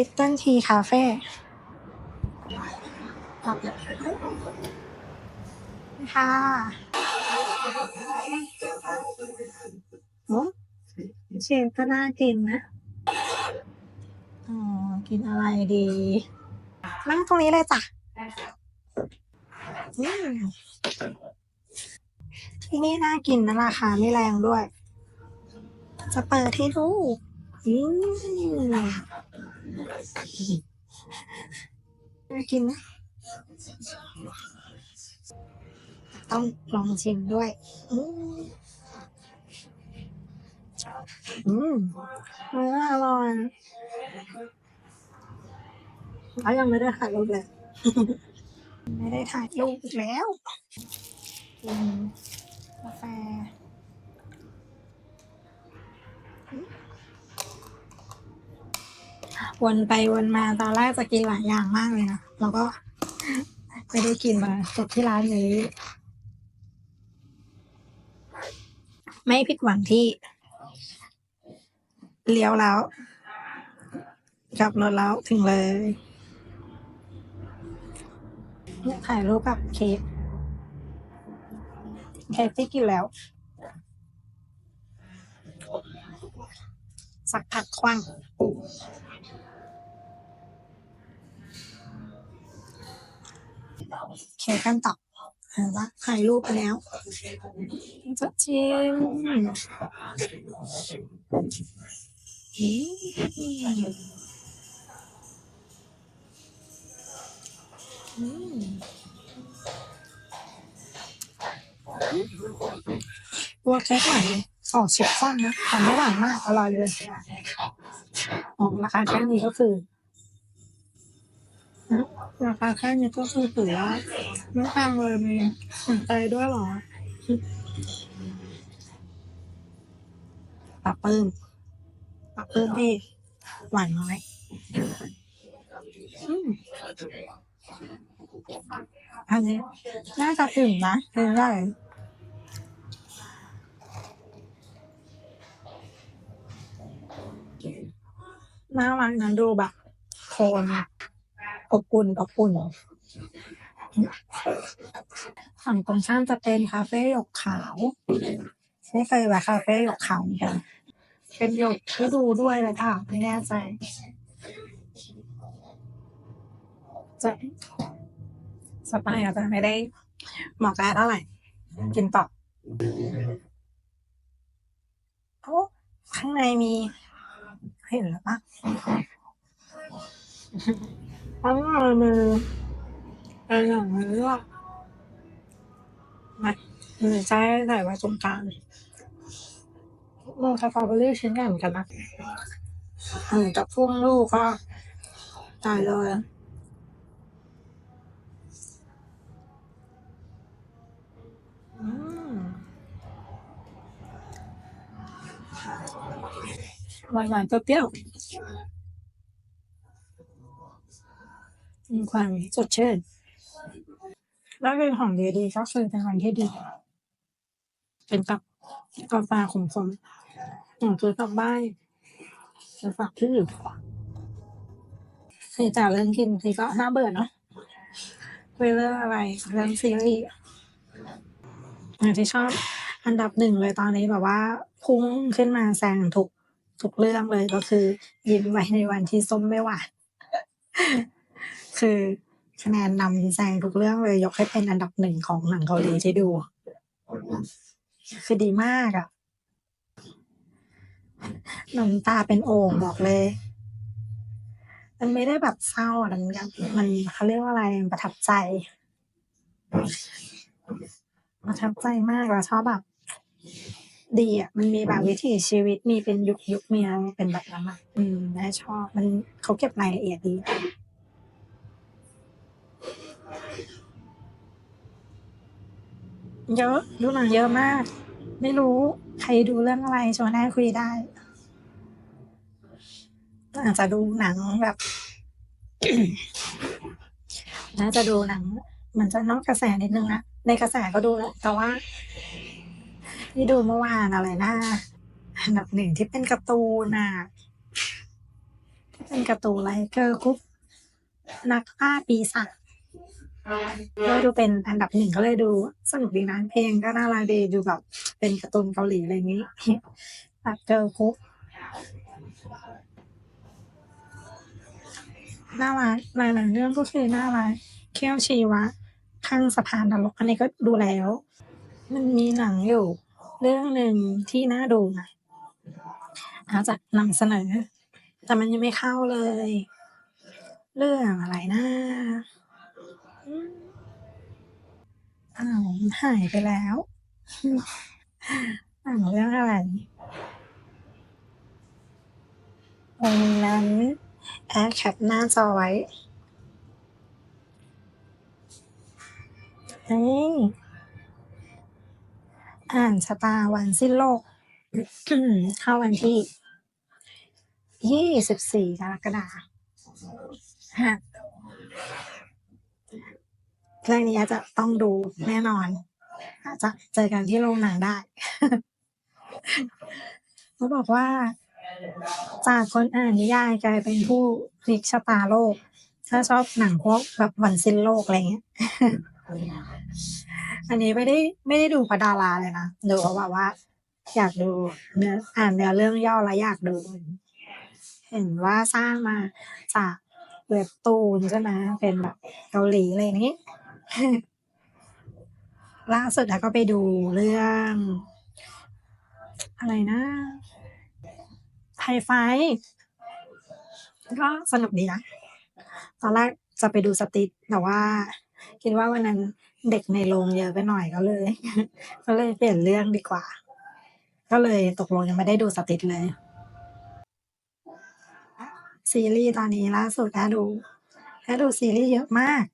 ลิตเติ้ลทีคาเฟ่ค่ะโอ้เชฟก็น่ากินนะอ๋อกินอะไรดี นั่งตรงนี้เลยจ้ะอืมที่นี่น่ากินนะราคาไม่แรงด้วย จะเปิดที่ลูกอืม น่ากินนะ ต้องลองชิมด้วย อืมอืมเนื้ออร่อยแล้วยังไม่ได้ถ่ายรูปเลย ไม่ได้ถ่ายรูปอีกแล้วกินกาแฟ วนไปวนมาตอนแรกจะกินหลายอย่างมากเลยนะแล้วก็ไม่ได้กินมาจบที่ร้านนี้ ไม่ผิดหวังที่ เลี้ยวแล้วกลับรถแล้วถึงเลยถ่ายรูปกับเค้กเค้กที่กินแล้ว สักพักคว้าง เคกันต่อเห็นปะถ่ายรูปไปแล้วจะชิมอืมตัวเค้กหนเลยออกชิฟฟ่อนนะแต่ไม่หวานมากอร่อยเลยออกราคาแค่นี้ก็คือ ราคาแค่นี้ก็คือถือว่าไม่แพงเลยมีสนใจด้วยหรอปลาปื้มปลาปื้มที่หวานน้อยอันนี้น่าจะถึงนะถึงได้น่ารักนะดูแบบโคน ขอบอุ่นอบอุ่นฝั่งตรงข้ามจะเป็นคาเฟ่หยกขาวไม่เคยแวะคาเฟ่หยกขาวเหมือนกันเป็นหยกที่ดูด้วยเลยค่ะไม่แน่ใจจะสไตล์อาจจะไม่ได้เหมาะกับเท่าไหร่กินต่อโอ้ข้างในมีเห็นแล้วปะ ข้างในมีเป็นอย่างนี้ด้วยมาหนูใช้ใส่ไว้ตรงกลางโมสตรอเบอรี่ชิ้นใหญ่เหมือนกันนะเออจากพุ่งลูกก็ตายเลยหวานหวานๆเปรี้ยวๆ มีความสดชื่นแล้วเป็นของดีๆก็คือเป็นของที่ดี เป็นกับกาแฟขมๆของซื้อกลับบ้านจะฝากที่อื่นคือจากเรื่องกินทีก็น่าเบื่อเนาะไปเรื่องอะไรเรื่องซีรีส์อย่างที่ชอบอันดับหนึ่งเลยตอนนี้แบบว่าพุ่งขึ้นมาแซงทุกทุกเรื่องเลยก็คือ ยิ้มไว้ในวันที่ส้มไม่หวาน คือคะแนนนำแซงทุกเรื่องเลย ยกให้เป็นอันดับหนึ่งของหนังเกาหลีที่ดู คือดีมากอะน้ำตาเป็นโอ่งบอกเลย มันไม่ได้แบบเศร้าอะมันมันเขาเรียกว่าอะไรประทับใจประทับใจมากเราชอบแบบ ดีอะมันมีแบบวิถีชีวิตมีเป็นยุคยุคมีอะไรเป็นแบบนั้นอะอืมแม่ชอบ มันเขาเก็บรายละเอียดดี เยอะดูหนังเยอะมาก ไม่รู้ใครดูเรื่องอะไรชวนแน่คุยได้อาจจะดูหนังแบบน่าจะดูหนัง มันจะนอกกระแสนิดนึงนะในกระแสก็ดูแหละแต่ว่า ที่ดูเมื่อวานอะไรนะอันดับหนึ่งที่เป็นการ์ตูนอะเป็นการ์ตูนอะไรเกิร์ลกรุ๊ปนักฆ่าปีศาจ ก็ดูเป็นอันดับหนึ่งก็เลยดูสนุกดีนะเพลงก็น่ารักดีดูแบบเป็นการ์ตูนเกาหลีอะไรนี้แบบเกิร์ลกน่ารักหลายๆเรื่องก็คือน่ารักเขี้ยวชีวะ ข้างสะพานนรกอันนี้ก็ดูแล้ว มันมีหนังอยู่ เรื่องหนึ่งที่น่าดูนะอาจจะนำเสนอ แต่มันยังไม่เข้าเลย เรื่องอะไรนะ อ้าวหายไปแล้วหนังเรื่องอะไรวันนั้นแอดแคปหน้าจอไว้เฮ้ยอ่านชะตาวันสิ้นโลก เข้าวันที่ยี่สิบสี่กรกฎาคม เรื่องนี้อาจจะต้องดูแน่นอน อาจจะเจอกันที่โรงหนังได้เขาบอกว่า จากคนอ่านนิยายกลายเป็นผู้พลิกชะตาโลก ถ้าชอบหนังพวกแบบวันสิ้นโลกอะไรเงี้ยอันนี้ไม่ได้ไม่ได้ดูพระดาราเลยนะดูเพราะแบบว่า อยากดูเนื้ออ่านเนื้อเรื่องย่อแล้วอยากดู เห็นว่าสร้างมาจากเว็บตูนใช่ไหมเป็นแบบเกาหลีอะไรนี้ ล่าสุดแล้วก็ไปดูเรื่อง อะไรนะไฮไฟก็สนุกดีนะ ตอนแรกจะไปดูสติกแต่ว่า คิดว่าวันนั้นเด็กในโรงเยอะไปหน่อยก็เลย ก็เลยเปลี่ยนเรื่องดีกว่า ก็เลยตกลงยังไม่ได้ดูสติกเลย ซีรีส์ตอนนี้ล่าสุดแอดดูแอดดูซีรีส์เยอะมาก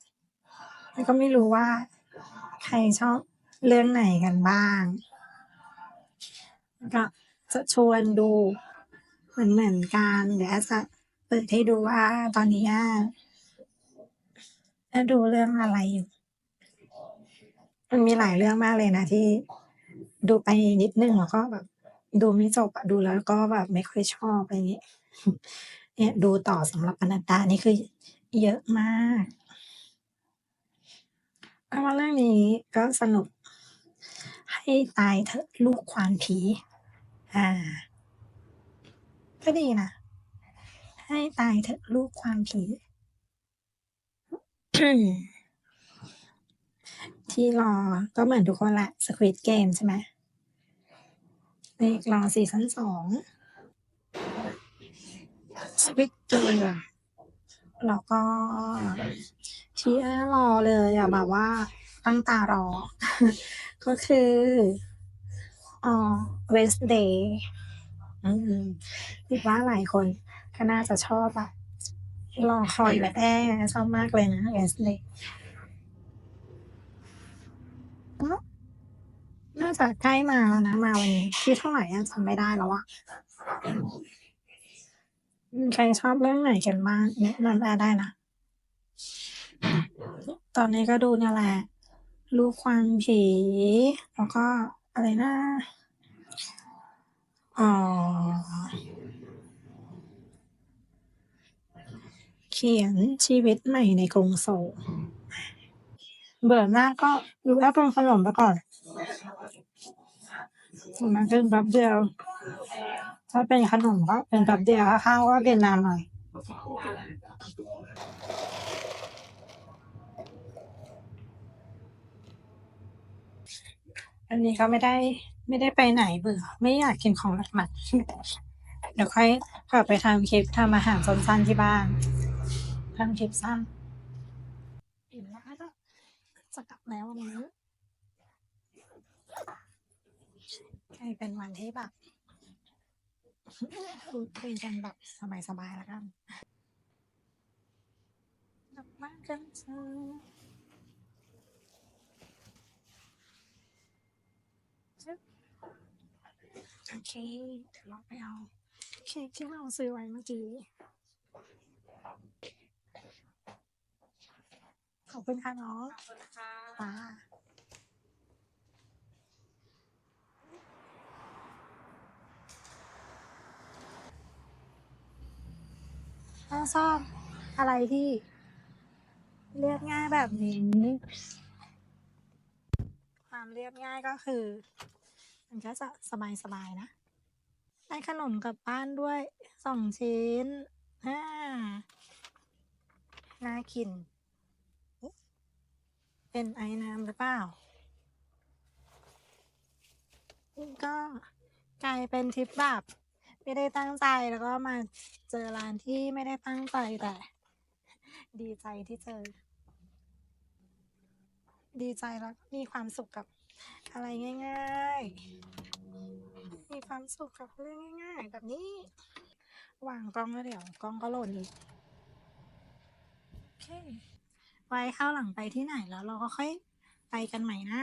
แล้วก็ไม่รู้ว่า ใครชอบเรื่องไหนกันบ้างก็จะชวนดูเหมือนเหมือนกันเดี๋ยวจะเปิดให้ดูว่าตอนนี้แอดดูเรื่องอะไรอยู่มันมีหลายเรื่องมากเลยนะที่ดูไปนิดนึงแล้วก็แบบ ดูไม่จบอะดูแล้วก็แบบไม่ค่อยชอบอะไรอย่างงี้เนี่ยดูต่อสำหรับอนันดานี่คือเยอะมาก เอาว่าเรื่องนี้ก็สนุก ให้ตายเถอะลูกควานผี อ่า ก็ดีนะ ให้ตายเถอะลูกควานผี ที่รอก็เหมือนทุกคนแหละ Squid Game ใช่ไหมนี่รอซีซั่นสอง Squid Game แล้วก็ ที่แอรอเลยอะแบบว่าตั้งตารอ ก็คืออ๋อ Wednesday อืมคิดว่าหลายคนก็น่าจะชอบอะรอคอยแบบแอชอบมากเลยนะ Wednesday ก็น่าจะใกล้มาแล้วนะมาวันนี้ที่เท่าไหร่อะจำไม่ได้แล้วอะใครชอบเรื่องไหนกันบ้างแนะนำแอได้นะ ตอนนี้ก็ดูเนี่ยแหละลูกควานผี แล้วก็อะไรนะ อ๋อ เขียนชีวิตใหม่ในกรุงโซลเบื่อมาก็ดูแอปเปิลขนมไปก่อนมากินแป๊บเดียว ถ้าเป็นขนมก็เป็นแป๊บเดียวข้าวก็กินนานหน่อย อันนี้ก็ไม่ได้ไม่ได้ไปไหนเบื่อ ไม่อยากกินของหนักๆเดี๋ยวค่อยกลับไปทำคลิปทำอาหารสั้นๆที่บ้านทำคลิปสั้นอิ่มแล้วก็จะกลับแล้ววันนี้กลายเป็นวันที่แบบคุยกันแบบสบายๆแล้วกันกลับบ้านกันเถอะโอ เคเดี๋ยวเราไปเอาเค้กที่เราซื้อไว้เมื่อกี้ขอบคุณค่ะน้องขอบคุณค่ะป้าอชอบอะไรที่เรียบง่ายแบบนี้ ความเรียบง่ายก็คือ มันก็จะสบายๆนะ ได้ขนมกลับบ้านด้วยสองชิ้นอ่าน่ากิน เป็นไอ้น้ำหรือเปล่าก็กลายเป็นทริปแบบไม่ได้ตั้งใจแล้วก็มาเจอร้านที่ไม่ได้ตั้งใจแต่ ดีใจที่เจอ ดีใจแล้วมีความสุขกับ อะไรง่ายๆ มีความสุขกับเรื่องง่าย ๆ แบบนี้ วางกล้องแล้วเดี๋ยวกล้องก็หล่นอีกโอเค ไว้ข้าวหลังไปที่ไหนแล้วเราก็ค่อยไปกันใหม่นะ